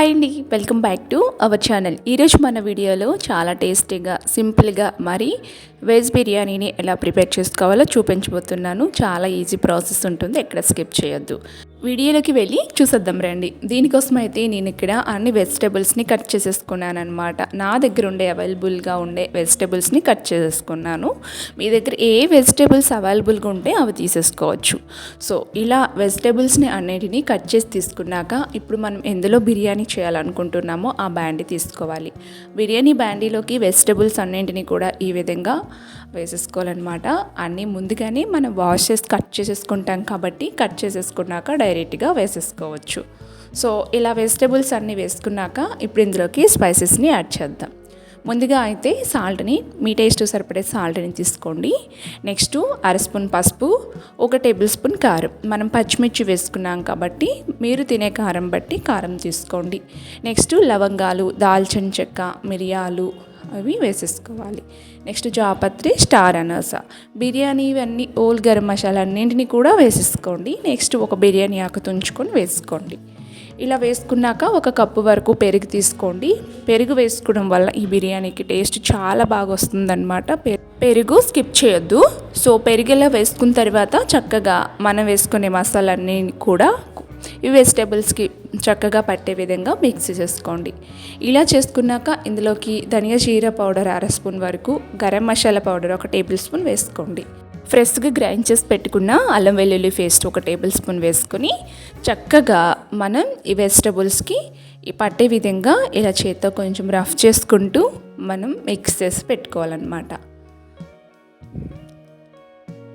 Hi అండి welcome back to our channel ఈరోజు మన వీడియోలో చాలా టేస్టీగా సింపుల్గా మరి వెజ్ బిర్యానీని ఎలా ప్రిపేర్ చేసుకోవాలో చూపించబోతున్నాను. చాలా ఈజీ ప్రాసెస్ ఉంటుంది ఎక్కడ స్కిప్ చేయొద్దు. వీడియోలోకి వెళ్ళి చూసేద్దాం రండి. దీనికోసం అయితే నేను ఇక్కడ అన్ని వెజిటేబుల్స్ని కట్ చేసేసుకున్నాను అనమాట నా దగ్గర ఉండే అవైలబుల్గా ఉండే వెజిటేబుల్స్ని కట్ చేసేసుకున్నాను. మీ దగ్గర ఏ వెజిటేబుల్స్ అవైలబుల్గా ఉంటే అవి తీసేసుకోవచ్చు. సో ఇలా వెజిటేబుల్స్ని అన్నిటినీ కట్ చేసి తీసుకున్నాక ఇప్పుడు మనం ఎందులో బిర్యానీ చేయాలనుకుంటున్నామో ఆ బ్యాండీ తీసుకోవాలి. బిర్యానీ బ్యాండీలోకి వెజిటేబుల్స్ అన్నింటినీ కూడా ఈ విధంగా వేసేసుకోవాలన్నమాట. అన్నీ ముందుగానే మనం వాష్ చేసి కట్ చేసేసుకుంటాం కాబట్టి కట్ చేసేసుకున్నాక డైరెక్ట్గా వేసేసుకోవచ్చు. సో ఇలా వెజిటేబుల్స్ అన్నీ వేసుకున్నాక ఇప్పుడు ఇందులోకి స్పైసెస్ని యాడ్ చేద్దాం. ముందుగా అయితే సాల్ట్ని మీ టేస్ట్ సరిపడే సాల్ట్ని తీసుకోండి. నెక్స్ట్ అర స్పూన్ పసుపు ఒక టేబుల్ స్పూన్ కారం. మనం పచ్చిమిర్చి వేసుకున్నాం కాబట్టి మీరు తినే కారం బట్టి కారం తీసుకోండి. నెక్స్ట్ లవంగాలు దాల్చిన చెక్క మిరియాలు అవి వేసేసుకోవాలి. నెక్స్ట్ జాపత్రి స్టార్ అనస. బిర్యానీ ఇవన్నీ ఓల్ గరం మసాలా అన్నింటినీ కూడా వేసేసుకోండి. నెక్స్ట్ ఒక బిర్యానీ ఆకు తుంచుకొని వేసుకోండి. ఇలా వేసుకున్నాక ఒక కప్పు వరకు పెరుగు తీసుకోండి. పెరుగు వేసుకోవడం వల్ల ఈ బిర్యానీకి టేస్ట్ చాలా బాగా వస్తుందన్నమాట. పెరుగు స్కిప్ చేయొద్దు. సో పెరుగు ఇలా వేసుకున్న తర్వాత చక్కగా మనం వేసుకునే మసాలన్నీ కూడా ఈ వెజిటేబుల్స్కి చక్కగా పట్టే విధంగా మిక్స్ చేసుకోండి. ఇలా చేసుకున్నాక ఇందులోకి ధనియా జీర పౌడర్ అర స్పూన్ వరకు గరం మసాలా పౌడర్ ఒక టేబుల్ స్పూన్ వేసుకోండి. ఫ్రెష్గా గ్రైండ్ చేసి పెట్టుకున్న అల్లం వెల్లుల్లి పేస్ట్ ఒక టేబుల్ స్పూన్ వేసుకొని చక్కగా మనం ఈ వెజిటబుల్స్కి పట్టే విధంగా ఇలా చేత్తో కొంచెం రఫ్ చేసుకుంటూ మనం మిక్స్ చేసి పెట్టుకోవాలన్నమాట.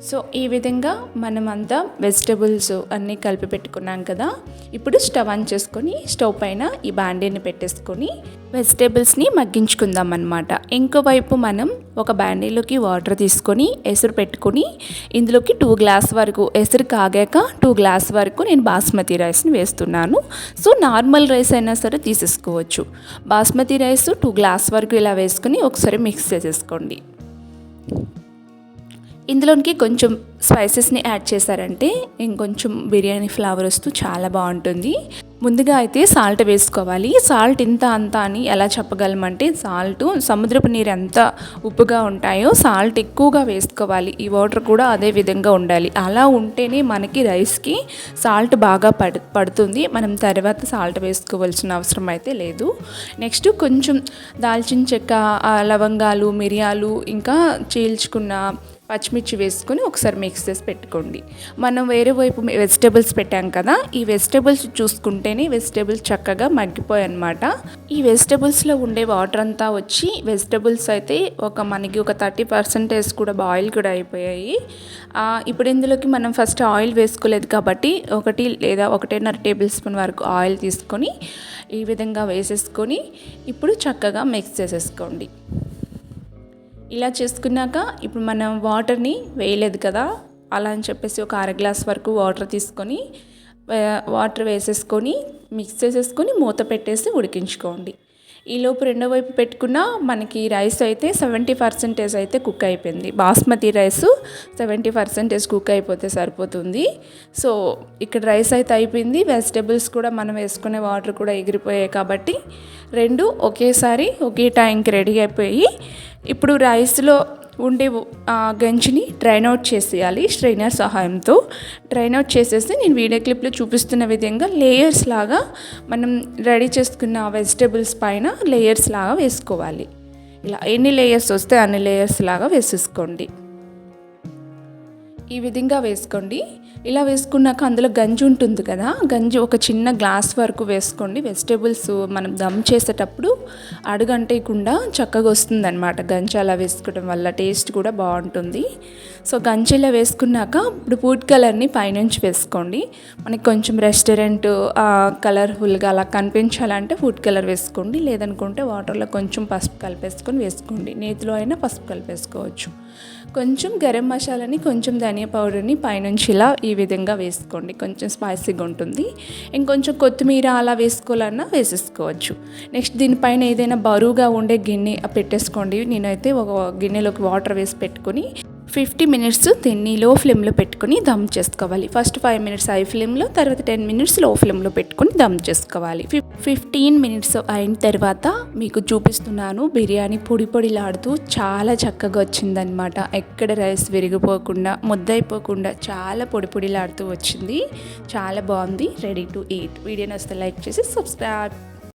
సో ఈ విధంగా మనం అంతా వెజిటబుల్స్ అన్నీ కలిపి పెట్టుకున్నాం కదా. ఇప్పుడు స్టవ్ ఆన్ చేసుకొని స్టవ్ పైన ఈ బ్యాండీని పెట్టేసుకొని వెజిటేబుల్స్ని మగ్గించుకుందాం అనమాట ఇంకోవైపు మనం ఒక బాండీలోకి వాటర్ తీసుకొని ఎసురు పెట్టుకొని ఇందులోకి టూ గ్లాస్ వరకు ఎసురు కాగాక టూ గ్లాస్ వరకు నేను బాస్మతి రైస్ని వేస్తున్నాను. సో నార్మల్ రైస్ అయినా సరే తీసేసుకోవచ్చు. బాస్మతి రైస్ టూ గ్లాస్ వరకు ఇలా వేసుకొని ఒకసారి మిక్స్ చేసేసుకోండి. ఇందులోనికి కొంచెం స్పైసెస్ని యాడ్ చేశారంటే ఇంకొంచెం బిర్యానీ ఫ్లేవర్ వస్తూ చాలా బాగుంటుంది. ముందుగా అయితే సాల్ట్ వేసుకోవాలి. సాల్ట్ ఇంత అంత అని ఎలా చెప్పగలమంటే సాల్ట్ సముద్రపు నీరు ఎంత ఉప్పుగా ఉంటాయో సాల్ట్ ఎక్కువగా వేసుకోవాలి. ఈ వాటర్ కూడా అదే విధంగా ఉండాలి. అలా ఉంటేనే మనకి రైస్కి సాల్ట్ బాగా పడు పడుతుంది. మనం తర్వాత సాల్ట్ వేసుకోవాల్సిన అవసరం అయితే లేదు. నెక్స్ట్ కొంచెం దాల్చిన చెక్క లవంగాలు మిరియాలు ఇంకా చీల్చుకున్న పచ్చిమిర్చి వేసుకొని ఒకసారి మిక్స్ చేసి పెట్టుకోండి. మనం వేరే వైపు వెజిటేబుల్స్ పెట్టాం కదా ఈ వెజిటేబుల్స్ చూసుకుంటేనే వెజిటేబుల్స్ చక్కగా మగ్గిపోయాయి అనమాట ఈ వెజిటేబుల్స్లో ఉండే వాటర్ అంతా వచ్చి వెజిటేబుల్స్ అయితే ఒక మనకి ఒక థర్టీ పర్సెంటేజ్ కూడా బాయిల్ కూడా అయిపోయాయి. ఇప్పుడు ఇందులోకి మనం ఫస్ట్ ఆయిల్ వేసుకోలేదు కాబట్టి ఒకటి లేదా ఒకటిన్నర టేబుల్ స్పూన్ వరకు ఆయిల్ తీసుకొని ఈ విధంగా వేసేసుకొని ఇప్పుడు చక్కగా మిక్స్ చేసేసుకోండి. ఇలా చేసుకున్నాక ఇప్పుడు మనం వాటర్ని వేయలేదు కదా అలా అని చెప్పేసి ఒక అర గ్లాస్ వరకు వాటర్ తీసుకొని వాటర్ వేసేసుకొని మిక్స్ చేసేసుకొని మూత పెట్టేసి ఉడికించుకోండి. ఈలోపు రెండో వైపు పెట్టుకున్న మనకి రైస్ అయితే సెవెంటీ పర్సెంటేజ్ అయితే కుక్ అయిపోయింది. Basmati rice seventy percentage cook అయిపోతే సరిపోతుంది. సో ఇక్కడ రైస్ అయితే అయిపోయింది. వెజిటేబుల్స్ కూడా మనం వేసుకునే వాటర్ కూడా ఎగిరిపోయాయి కాబట్టి రెండు ఒకేసారి ఒకే టైంకి రెడీ అయిపోయి ఇప్పుడు రైస్లో ఉండే గంజిని డ్రైన్ అవుట్ చేసేయాలి స్ట్రైనర్ సహాయంతో. డ్రైన్ అవుట్ చేసేసి నేను వీడియో క్లిప్లో చూపిస్తున్న విధంగా లేయర్స్ లాగా మనం రెడీ చేసుకున్న వెజిటేబుల్స్ పైన లేయర్స్ లాగా వేసుకోవాలి. ఇలా ఎన్ని లేయర్స్ వస్తే అన్ని లేయర్స్ లాగా వేసేసుకోండి. ఈ విధంగా వేసుకోండి. ఇలా వేసుకున్నాక అందులో గంజి ఉంటుంది కదా గంజి ఒక చిన్న గ్లాస్ వరకు వేసుకోండి. వెజిటేబుల్స్ మనం దమ్ చేసేటప్పుడు అడుగంటేయకుండా చక్కగా వస్తుంది అనమాట గంజి అలా వేసుకోవడం వల్ల టేస్ట్ కూడా బాగుంటుంది. సో గంజిలా వేసుకున్నాక ఇప్పుడు ఫుడ్ కలర్ని పైనుంచి వేసుకోండి. మనకి కొంచెం రెస్టారెంట్ కలర్ఫుల్గా అలా కనిపించాలంటే ఫుడ్ కలర్ వేసుకోండి. లేదనుకుంటే వాటర్లో కొంచెం పసుపు కలిపేసుకొని వేసుకోండి. నేతిలో అయినా పసుపు కలిపేసుకోవచ్చు. కొంచెం గరం మసాలాని కొంచెం దాని ధనియా పౌడర్ని పైనుంచి ఇలా ఈ విధంగా వేసుకోండి. కొంచెం స్పైసీగా ఉంటుంది. ఇంకొంచెం కొత్తిమీర అలా వేసుకోవాలన్నా వేసేసుకోవచ్చు. నెక్స్ట్ దీనిపైన ఏదైనా బరువుగా ఉండే గిన్నె పెట్టేసుకోండి. నేనైతే ఒక గిన్నెలోకి వాటర్ వేసి పెట్టుకొని ఫిఫ్టీ మినిట్స్ దీన్ని లో ఫ్లేమ్లో పెట్టుకొని దమ్ చేసుకోవాలి. ఫస్ట్ ఫైవ్ మినిట్స్ హై ఫ్లేమ్లో తర్వాత టెన్ మినిట్స్లో ఫ్లేమ్లో పెట్టుకొని దమ్ చేసుకోవాలి. ఫిఫ్ ఫిఫ్టీన్ మినిట్స్ అయిన తర్వాత మీకు చూపిస్తున్నాను బిర్యానీ పొడి పొడిలాడుతూ చాలా చక్కగా వచ్చిందనమాట ఎక్కడ రైస్ విరిగిపోకుండా ముద్దయిపోకుండా చాలా పొడి పొడిలాడుతూ వచ్చింది. చాలా బాగుంది. రెడీ టు ఈట్ వీడియోని వస్తే లైక్ చేసి సబ్స్క్రైబ్